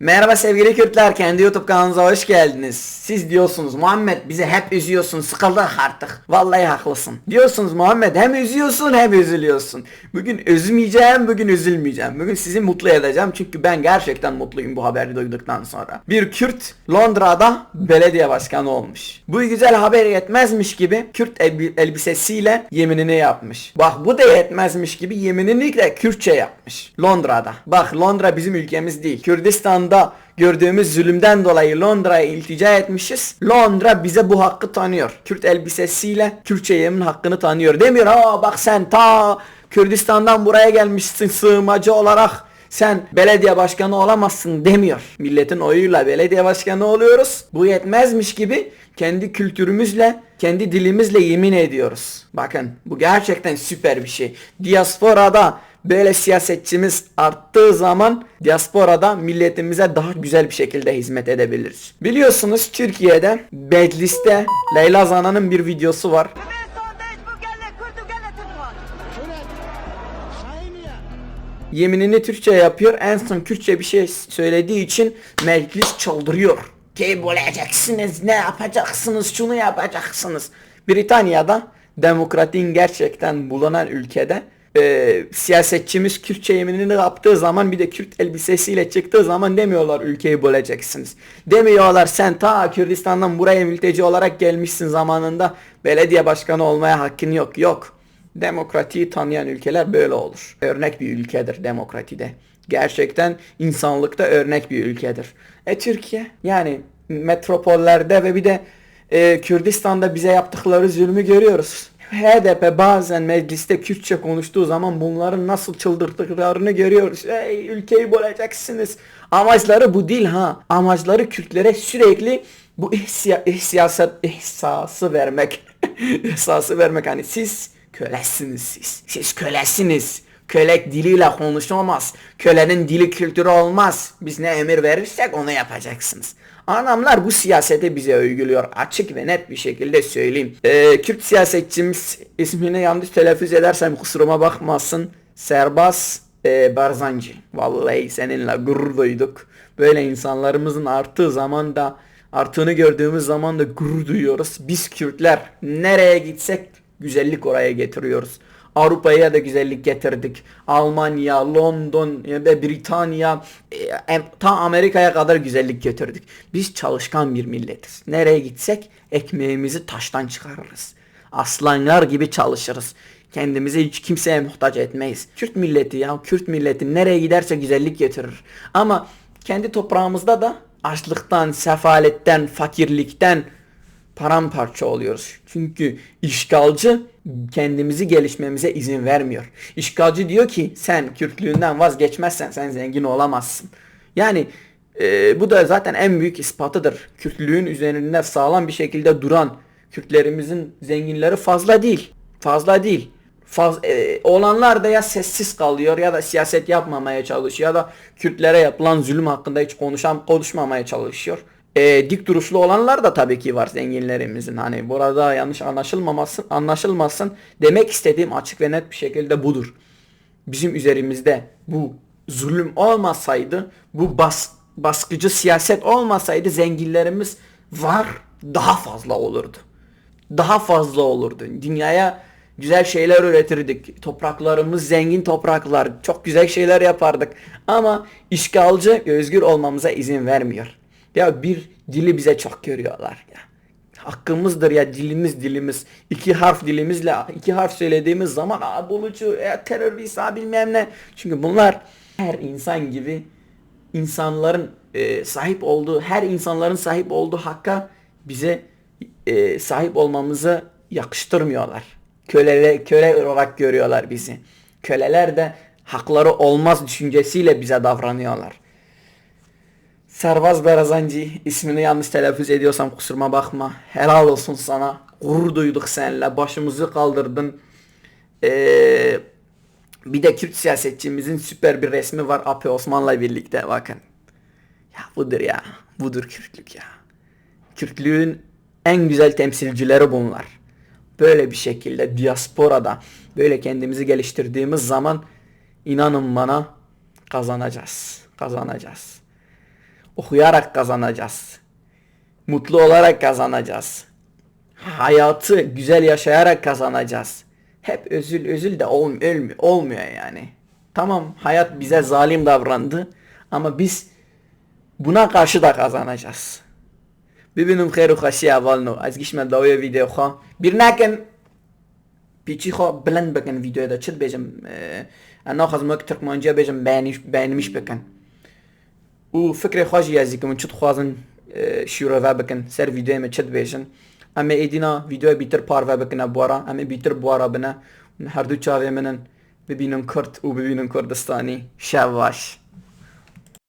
Merhaba sevgili Kürtler, kendi YouTube kanalınıza hoş geldiniz. Siz diyorsunuz Muhammed bizi hep üzüyorsun, sıkıldık artık. Vallahi haklısın. Diyorsunuz Muhammed hem üzüyorsun hem üzülüyorsun. Bugün üzmeyeceğim, bugün üzülmeyeceğim. Bugün sizi mutlu edeceğim çünkü ben gerçekten mutluyum bu haberi duyduktan sonra. Bir Kürt Londra'da belediye başkanı olmuş. Bu güzel haber yetmezmiş gibi Kürt elbi- elbisesiyle yeminini yapmış. Bak bu da yetmezmiş gibi yeminini de Kürtçe yapmış. Londra'da. Bak Londra bizim ülkemiz değil. Kürdistan'da gördüğümüz zulümden dolayı Londra'ya iltica etmişiz. Londra bize bu hakkı tanıyor. Kürt elbisesiyle Kürtçe yemin hakkını tanıyor. Demiyor aa bak sen ta Kürdistan'dan buraya gelmişsin sığınmacı olarak sen belediye başkanı olamazsın demiyor. Milletin oyuyla belediye başkanı oluyoruz. Bu yetmezmiş gibi kendi kültürümüzle, kendi dilimizle yemin ediyoruz. Bakın bu gerçekten süper bir şey. Diasporada böyle siyasetçimiz arttığı zaman diasporada milletimize daha güzel bir şekilde hizmet edebiliriz. Biliyorsunuz Türkiye'de mecliste Leyla Zana'nın bir videosu var. Yeminini Türkçe yapıyor. En son Kürtçe bir şey söylediği için meclis çıldırıyor. Ki bulacaksınız, ne yapacaksınız, şunu yapacaksınız. Britanya'da demokratin gerçekten bulunan ülkede e, siyasetçimiz Kürtçe yeminini yaptığı zaman bir de Kürt elbisesiyle çıktığı zaman demiyorlar ülkeyi böleceksiniz. Demiyorlar sen ta Kürdistan'dan buraya mülteci olarak gelmişsin zamanında belediye başkanı olmaya hakkın yok. Yok. Demokratiyi tanıyan ülkeler böyle olur. Örnek bir ülkedir demokratide. Gerçekten insanlıkta örnek bir ülkedir. E Türkiye yani metropollerde ve bir de e, Kürdistan'da bize yaptıkları zulmü görüyoruz. HDP bazen mecliste Kürtçe konuştuğu zaman bunların nasıl çıldırdıklarını görüyoruz. Ey ülkeyi böleceksiniz. Amaçları bu değil ha. Amaçları Kürtlere sürekli bu ihsiya, ihsiyasat, ihsası vermek. ihsası vermek hani siz kölesiniz siz. Siz kölesiniz. Kölek diliyle konuşamaz. Kölenin dili kültürü olmaz. Biz ne emir verirsek onu yapacaksınız. Anamlar bu siyasete bize uyguluyor. Açık ve net bir şekilde söyleyeyim. Ee, Kürt siyasetçimiz ismini yanlış telaffuz edersem kusuruma bakmasın. Serbaz e, Barzancı. Vallahi seninle gurur duyduk. Böyle insanlarımızın arttığı zaman da arttığını gördüğümüz zaman da gurur duyuyoruz. Biz Kürtler nereye gitsek güzellik oraya getiriyoruz. Avrupa'ya da güzellik getirdik. Almanya, London ve Britanya, e, em- ta Amerika'ya kadar güzellik getirdik. Biz çalışkan bir milletiz. Nereye gitsek ekmeğimizi taştan çıkarırız. Aslanlar gibi çalışırız. Kendimizi hiç kimseye muhtaç etmeyiz. Kürt milleti ya, Kürt milleti nereye giderse güzellik getirir. Ama kendi toprağımızda da açlıktan, sefaletten, fakirlikten, paramparça oluyoruz. Çünkü işgalcı kendimizi gelişmemize izin vermiyor. İşgalcı diyor ki sen Kürtlüğünden vazgeçmezsen sen zengin olamazsın. Yani e, bu da zaten en büyük ispatıdır. Kürtlüğün üzerinde sağlam bir şekilde duran Kürtlerimizin zenginleri fazla değil. Fazla değil. Faz, e, olanlar da ya sessiz kalıyor ya da siyaset yapmamaya çalışıyor ya da Kürtlere yapılan zulüm hakkında hiç konuşan konuşmamaya çalışıyor. E, dik duruşlu olanlar da tabii ki var zenginlerimizin. Hani burada yanlış anlaşılmamasın, anlaşılmasın. Demek istediğim açık ve net bir şekilde budur. Bizim üzerimizde bu zulüm olmasaydı, bu bas, baskıcı siyaset olmasaydı zenginlerimiz var daha fazla olurdu. Daha fazla olurdu. Dünyaya güzel şeyler üretirdik. Topraklarımız zengin topraklar. Çok güzel şeyler yapardık. Ama işgalci özgür olmamıza izin vermiyor. Ya bir dili bize çok görüyorlar ya. Hakkımızdır ya dilimiz dilimiz. iki harf dilimizle iki harf söylediğimiz zaman aa bulucu, ya terörist, aa bilmem ne. Çünkü bunlar her insan gibi insanların e, sahip olduğu, her insanların sahip olduğu hakka bize e, sahip olmamızı yakıştırmıyorlar. Kölele, köle olarak görüyorlar bizi. Köleler de hakları olmaz düşüncesiyle bize davranıyorlar. Servaz Berazancı ismini yanlış telaffuz ediyorsam kusuruma bakma. Helal olsun sana. Gurur duyduk seninle. Başımızı kaldırdın. Ee, bir de Kürt siyasetçimizin süper bir resmi var Api Osman'la birlikte bakın. Ya budur ya. Budur Kürtlük ya. Kürtlüğün en güzel temsilcileri bunlar. Böyle bir şekilde diasporada böyle kendimizi geliştirdiğimiz zaman inanın bana kazanacağız. Kazanacağız okuyarak kazanacağız. Mutlu olarak kazanacağız. Hayatı güzel yaşayarak kazanacağız. Hep özül özül de ol, ölmüyor, olmuyor yani. Tamam hayat bize zalim davrandı ama biz buna karşı da kazanacağız. ببینم خیر و خشی اول نو از گیش من داوی ویدیو خواه بیر نکن پیچی خواه بلند بکن ویدیو دا چت بیجم انا خواستم که ترکمانجا بیجم بیانیش بیانیش بکن و فکر خواهی یازی که من چت خوازن شیرو و سر ویدیو من چت بیجن اما ایدینا ویدیو بیتر پار و بکنه بوارا اما بیتر بوارا بنا هر دو چاوی منن ببینن کرد و ببینن کردستانی. شواش.